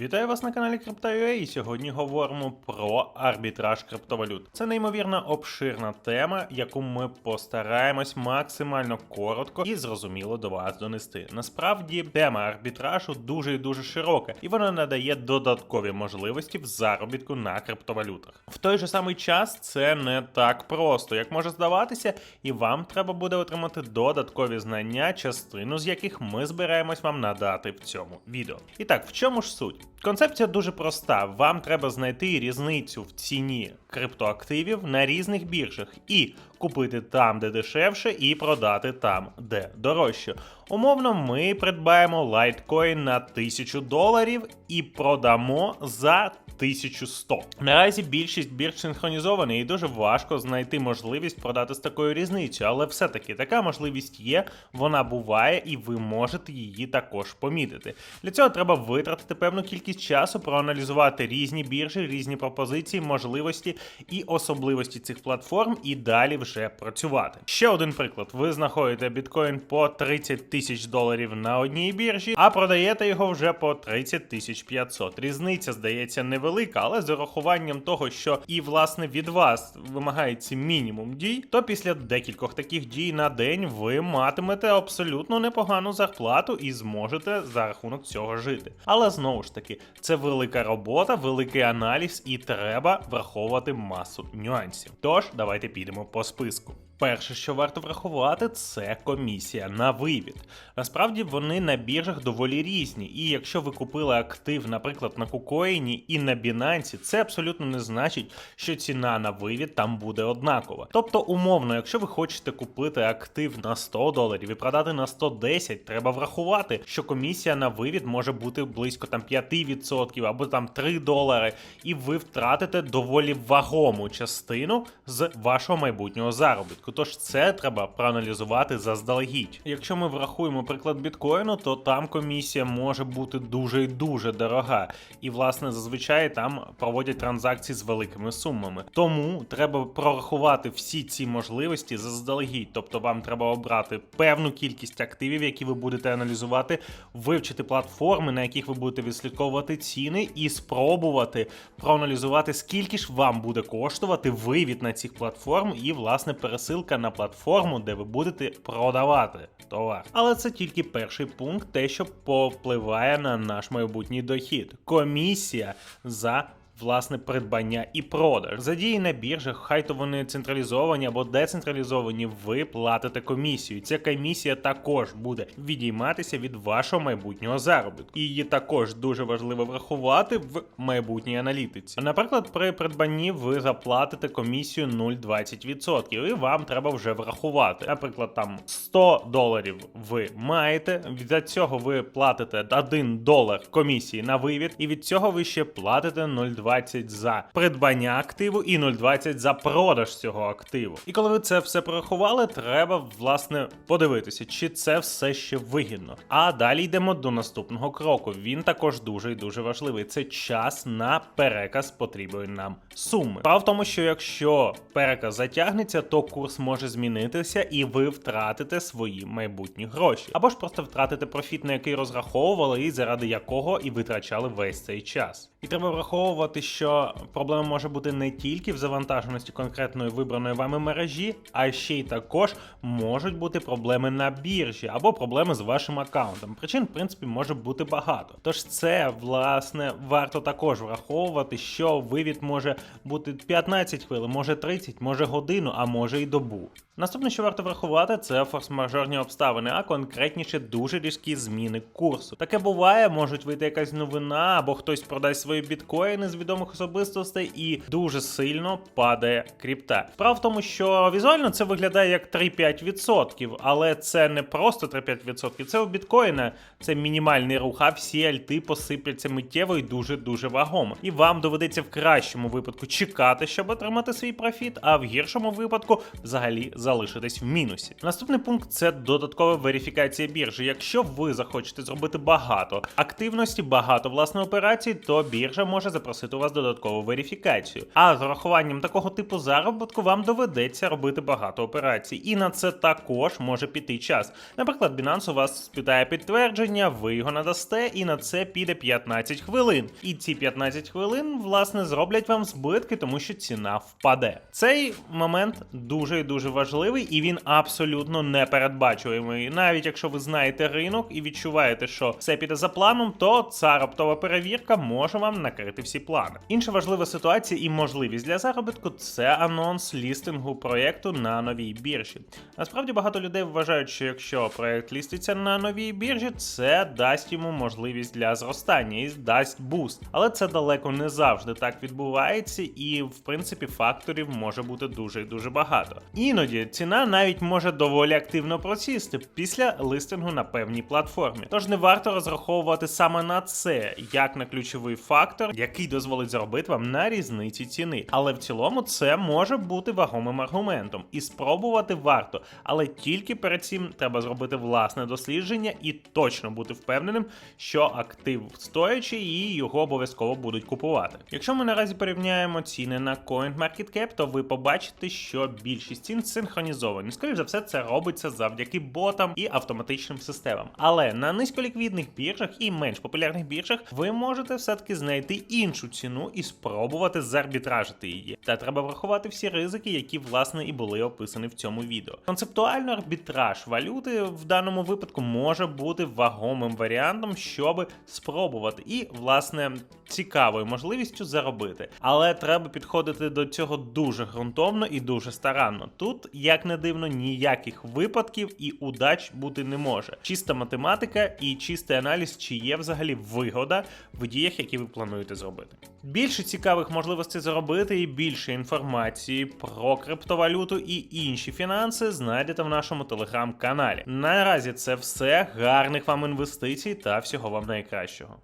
Вітаю вас на каналі Crypto.ua і сьогодні говоримо про арбітраж криптовалют. Це неймовірно обширна тема, яку ми постараємось максимально коротко і зрозуміло до вас донести. Насправді тема арбітражу дуже і дуже широка, і вона надає додаткові можливості в заробітку на криптовалютах. В той же самий час це не так просто, як може здаватися, і вам треба буде отримати додаткові знання, частину з яких ми збираємось вам надати в цьому відео. І так, в чому ж суть? Концепція дуже проста. Вам треба знайти різницю в ціні криптоактивів на різних біржах і купити там, де дешевше, і продати там, де дорожче. Умовно, ми придбаємо лайткоін на 1000 доларів і продамо за 1100. Наразі більшість бірж синхронізовані і дуже важко знайти можливість продати з такою різницею, але все-таки така можливість є, вона буває, і ви можете її також помітити. Для цього треба витратити певну кількість часу, проаналізувати різні біржі, різні пропозиції, можливості і особливості цих платформ, і далі вже працювати. Ще один приклад: ви знаходите біткоін по 30 тисяч доларів на одній біржі, а продаєте його вже по 30 тисяч 500. Різниця здається невелика, але з урахуванням того, що і власне від вас вимагається мінімум дій, то після декількох таких дій на день ви матимете абсолютно непогану зарплату і зможете за рахунок цього жити. Але знову ж таки, це велика робота, великий аналіз, і треба враховувати масу нюансів. Тож давайте підемо по списку. Перше, що варто врахувати, це комісія на вивід. Насправді вони на біржах доволі різні, і якщо ви купили актив, наприклад, на кукоїні і на Binance, це абсолютно не значить, що ціна на вивід там буде однакова. Тобто, умовно, якщо ви хочете купити актив на 100 доларів і продати на 110, треба врахувати, що комісія на вивід може бути близько там 5% або там 3 долари, і ви втратите доволі вагому частину з вашого майбутнього заробітку. Тож це треба проаналізувати заздалегідь. Якщо ми врахуємо приклад біткоїну, то там комісія може бути дуже і дуже дорога. І, власне, зазвичай там проводять транзакції з великими сумами. Тому треба прорахувати всі ці можливості заздалегідь. Тобто вам треба обрати певну кількість активів, які ви будете аналізувати, вивчити платформи, на яких ви будете відслідковувати ціни, і спробувати проаналізувати, скільки ж вам буде коштувати вивід на цих платформ і, власне, пересилка на платформу, де ви будете продавати товар. Але це тільки перший пункт, те, що повпливає на наш майбутній дохід. Комісія за власне придбання і продаж. Задії на біржах, хай то вони централізовані або децентралізовані, ви платите комісію. Ця комісія також буде відійматися від вашого майбутнього заробітку. І її також дуже важливо врахувати в майбутній аналітиці. Наприклад, при придбанні ви заплатите комісію 0,20%, і вам треба вже врахувати. Наприклад, там 100 доларів ви маєте. Від цього ви платите 1 долар комісії на вивід, і від цього ви ще платите 0,20 за придбання активу і 0,20 за продаж цього активу. І коли ви це все порахували, треба власне подивитися, чи це все ще вигідно. А далі йдемо до наступного кроку. Він також дуже і дуже важливий. Це час на переказ потрібної нам суми. Справа в тому, що якщо переказ затягнеться, то курс може змінитися, і ви втратите свої майбутні гроші, або ж просто втратите профіт, на який розраховували, і заради якого і витрачали весь цей час. І треба враховувати, що проблема може бути не тільки в завантаженості конкретної вибраної вами мережі, а ще й також можуть бути проблеми на біржі або проблеми з вашим аккаунтом. Причин, в принципі, може бути багато. Тож це, власне, варто також враховувати, що вивід може бути 15 хвилин, може 30, може годину, а може й добу. Наступне, що варто врахувати, це форс-мажорні обставини, а конкретніше дуже різкі зміни курсу. Таке буває, можуть вийти якась новина, або хтось продасть свої біткоїни з відомих особистостей і дуже сильно падає крипта. Справа в тому, що візуально це виглядає як 3-5%, але це не просто 3-5%, це у біткоїна це мінімальний рух, а всі альти посипляться миттєво і дуже дуже вагомо. І вам доведеться в кращому випадку чекати, щоб отримати свій профіт, а в гіршому випадку взагалі залишитись в мінусі. Наступний пункт це додаткова верифікація біржі. Якщо ви захочете зробити багато активності, багато власне операцій, то біржа може запросити у вас додаткову верифікацію. А з урахуванням такого типу заробітку вам доведеться робити багато операцій, і на це також може піти час. Наприклад, Binance у вас спитає підтвердження, ви його надасте, і на це піде 15 хвилин. І ці 15 хвилин, власне, зроблять вам збитки, тому що ціна впаде. Цей момент дуже і дуже важливий, і він абсолютно непередбачуємий. Навіть якщо ви знаєте ринок і відчуваєте, що все піде за планом, то ця раптова перевірка може вам накрити всі плани. Інша важлива ситуація і можливість для заробітку це анонс лістингу проєкту на новій біржі. Насправді багато людей вважають, що якщо проєкт ліститься на новій біржі, це дасть йому можливість для зростання і дасть буст. Але це далеко не завжди так відбувається, і в принципі факторів може бути дуже і дуже багато. Іноді ціна навіть може доволі активно просісти після листингу на певній платформі. Тож не варто розраховувати саме на це, як на ключовий фактор, який дозволить заробити вам на різниці ціни. Але в цілому це може бути вагомим аргументом, і спробувати варто, але тільки перед цим треба зробити власне дослідження і точно бути впевненим, що актив стоячий і його обов'язково будуть купувати. Якщо ми наразі порівняємо ціни на CoinMarketCap, то ви побачите, що більшість цін синхронізовані. Скоріше за все, це робиться завдяки ботам і автоматичним системам. Але на низьколіквідних біржах і менш популярних біржах ви можете все-таки знайти іншу ціну і спробувати заарбітражити її. Та треба врахувати всі ризики, які власне і були описані в цьому відео. Концептуально арбітраж валюти в даному випадку може бути вагомим варіантом, щоб спробувати, і власне цікавою можливістю заробити. Але треба підходити до цього дуже ґрунтовно і дуже старанно. Тут, як не дивно, ніяких випадків і удач бути не може. Чиста математика і чистий аналіз, чи є взагалі вигода в діях, які ви плануєте зробити. Більше цікавих можливостей заробити і більше інформації про криптовалюту і інші фінанси знайдете в нашому телеграм-каналі. Наразі це все. Гарних вам інвестицій та всього вам найкращого.